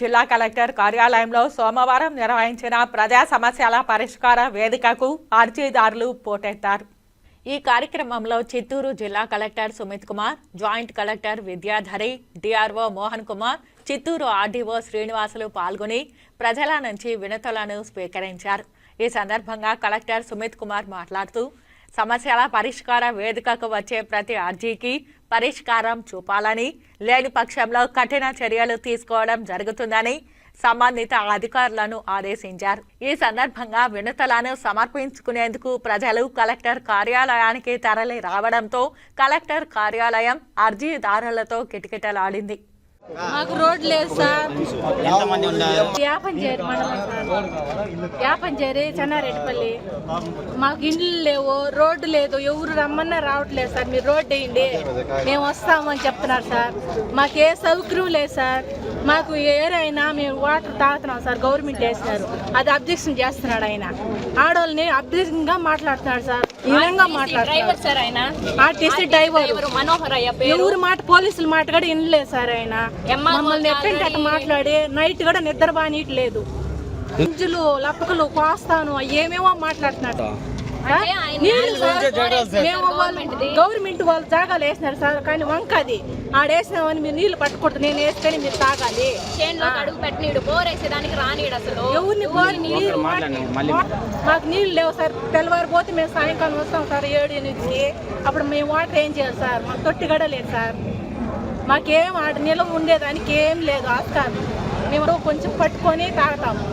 జిల్లా కలెక్టర్ కార్యాలయంలో సోమవారం నిర్వహించిన ప్రజా సమస్యల పరిష్కార వేదికకు అర్జీదారులు పోటెత్తారు. ఈ కార్యక్రమంలో చిత్తూరు జిల్లా collector Sumit Kumar joint collector Vidyadhari DRO Mohan Kumar Chittoor RDO Srinivasulu పాల్గొని ప్రజల నుంచి వినతులను స్వీకరించారు. ఈ సందర్భంగా కలెక్టర్ సుమిత్ కుమార్ మాట్లాడుతూ సమస్యల పరిష్కార వేదికకు వచ్చే ప్రతి అర్జీకి పరిష్కారం చూపాలని లేని పక్షంలో కఠిన చర్యలు తీసుకోవడం జరుగుతుందని సంబంధిత అధికారులను ఆదేశించారు. ఈ సందర్భంగా వినతులను సమర్పించుకునేందుకు ప్రజలు కలెక్టర్ కార్యాలయానికి తరలి రావడంతో కలెక్టర్ కార్యాలయం అర్జీదారులతో కిటకిటలాడింది. మాకు రోడ్ లేదు సార్. ఉన్నారు? యాపంచేరి మండలం సార్. యాపంచేరి చెన్నారెడ్డిపల్లి. మాకు ఇండ్లు లేవు రోడ్డు లేదు ఎవరు రమ్మన్నా రావట్లేదు సార్. మీరు రోడ్డు వేయండి. మేము వస్తామని చెప్తున్నారు సార్. మాకు ఏ సౌకర్యం లేదు సార్. మాకు ఏరైనా మేము వాటర్ తాగుతున్నాం సార్ గవర్నమెంట్ వేసినారు అది అబ్జెక్షన్ చేస్తున్నాడు ఆయన. ఆడవాళ్ళని అబ్జెక్షన్గా మాట్లాడుతున్నాడు సార్. ఈనంగా మాట్లాడుతున్నాడు. డ్రైవర్ సార్ ఆయన. RTC driver. ఎవరు మాట పోలీసుల మాట కూడా వినలేదు సార్ ఆయన. మమ్మల్ని ఎట్టంటే మాట్లాడి నైట్ కూడా నిద్ర బానీయట్లేదు గుంజులు లప్పకలు కోస్తాను ఏమేమో మాట్లాడుతున్నాడు. గవర్నమెంట్ వాళ్ళు జాగాలు వేసినారు సార్ కానీ వంక అది ఆడేసినామని మీరు నీళ్ళు పట్టకూడదు నేను వేస్తేనే మీరు తాగాలి. చేనులో అడుగు పెట్టనీడు బోర్ వేసేదానికి రానీడు అసలు. ఎవరిని మాకు నీళ్ళు లేవు సార్. తెల్లవారు పోతే మేము సాయంకాలం వస్తాం సార్ ఏడు ఎనిమిదికి. అప్పుడు మేము వాటర్ ఏం చేయాలి సార్? మాకు తొట్టి గడ లేదు సార్. మాకేం ఆడ నిలవ ఉండేదానికి ఏం లేదు ఆస్కారం. మేము కొంచెం పట్టుకొని తాగుతాము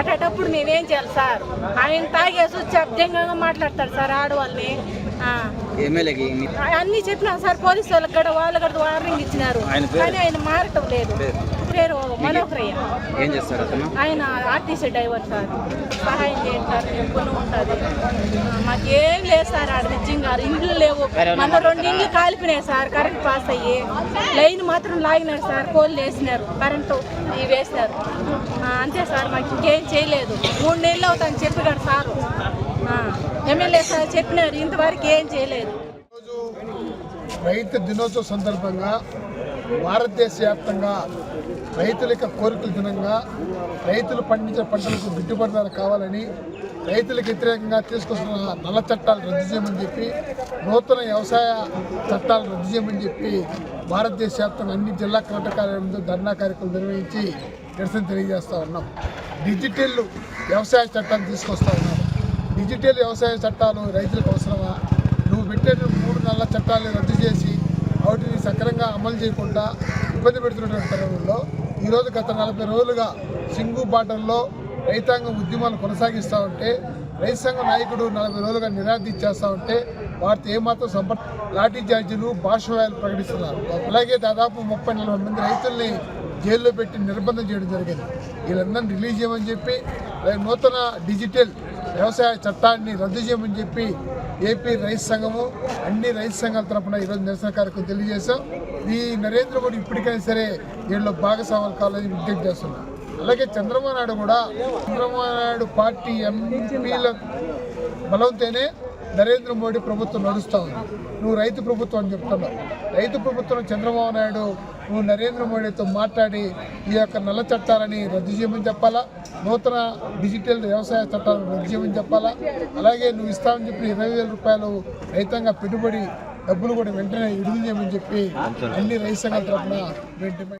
అటప్పుడు మేమేం చేయాలి సార్? ఆయన తాగేసి వచ్చి అబ్జంగా మాట్లాడతాడు సార్ ఆడవాళ్ళని. అన్ని చెప్పినాం సార్ పోలీసు వాళ్ళకి కూడా వాళ్ళు కూడా వార్నింగ్ ఇచ్చినారు. కానీ ఆయన మారటం లేదు. పేరు మనోహరయ్య. ఏం చేస్తారు అతను? ఆయన ఆర్టీసీ డ్రైవర్ సార్. సహాయం చేయండి సార్ ఎప్పుడు ఉంటుంది. మాకేం లేదు సార్ ఆడ నిజంగా ఇండ్లు లేవు. మన రెండు ఇండ్లు కాలిపోయినాయి సార్ కరెంట్ పాస్ అయ్యి. లైన్ మాత్రం లాగినారు సార్ పోల్ వేసినారు కరెంటు ఇవి వేసినారు. అంతే సార్ మాకు ఇంకేం చేయలేదు. మూడు నెలలు అవుతాను చెప్పినాడు సారు. ఎమ్మెల్యే సార్ చెప్పినారు ఇంతవరకు ఏం చేయలేదు. రైతు దినోత్సవ సందర్భంగా భారతదేశ వ్యాప్తంగా రైతుల యొక్క కోరికల దినంగా రైతులు పండించే పంటలకు గిట్టుబాటు ధర కావాలని రైతులకు వ్యతిరేకంగా తీసుకొస్తున్న నల్ల చట్టాలు రద్దు చేయమని చెప్పి నూతన వ్యవసాయ చట్టాలు రద్దు చేయమని చెప్పి భారతదేశ వ్యాప్తంగా అన్ని జిల్లా కలెక్టర్ కార్యాలయంలో ధర్నా కార్యక్రమం నిర్వహించి నిరసన తెలియజేస్తూ ఉన్నాం. డిజిటల్ వ్యవసాయ చట్టాన్ని తీసుకొస్తా ఉన్నాం. డిజిటల్ వ్యవసాయ చట్టాలు రైతులకు అవసరమా? నువ్వు పెట్టే మూడు నెలల చట్టాలు రద్దు చేసి వాటిని సక్రమంగా అమలు చేయకుండా ఇబ్బంది పెడుతున్నటువంటి తరుణంలో ఈరోజు గత నలభై రోజులుగా సింగు బాటల్లో రైతాంగం ఉద్యమాలు కొనసాగిస్తూ ఉంటే రైతు సంఘ నాయకుడు నలభై రోజులుగా నిరాదీచేస్తూ ఉంటే వారితో ఏమాత్రం సంపర్క లాఠీ చార్జీలు భాషవాయాలు ప్రకటిస్తున్నారు. అలాగే దాదాపు ముప్పై నలభై మంది రైతుల్ని జైల్లో పెట్టి నిర్బంధం చేయడం జరిగింది. వీళ్ళందరినీ రిలీజ్ చేయమని చెప్పి నూతన డిజిటల్ వ్యవసాయ చట్టాన్ని రద్దు చేయమని చెప్పి ఏపీ రైతు సంఘము అన్ని రైతు సంఘాల తరపున ఈరోజు నిరసన కార్యక్రమం తెలియజేశాం. ఈ నరేంద్ర మోడీ ఇప్పటికైనా సరే దీనిలో భాగస్వాములు కావాలని విజ్ఞప్తి చేస్తున్నాం. అలాగే చంద్రబాబు నాయుడు కూడా చంద్రబాబు నాయుడు పార్టీ ఎంపీల బలంతోనే నరేంద్ర మోడీ ప్రభుత్వం నడుస్తూ ఉంది. నువ్వు రైతు ప్రభుత్వం అని చెప్తున్నావు రైతు ప్రభుత్వం చంద్రబాబు నాయుడు నువ్వు నరేంద్ర మోడీతో మాట్లాడి ఈ యొక్క నల్ల చట్టాలని రద్దు చేయమని చెప్పాలా? నూతన డిజిటల్ వ్యవసాయ చట్టాలను రద్దు చేయమని చెప్పాలా? అలాగే నువ్వు ఇస్తామని చెప్పి ఇరవై వేల రూపాయలు రైతాంగ పెట్టుబడి డబ్బులు కూడా వెంటనే విడుదల చేయమని చెప్పి అన్ని రైతు సంఘాల తరఫున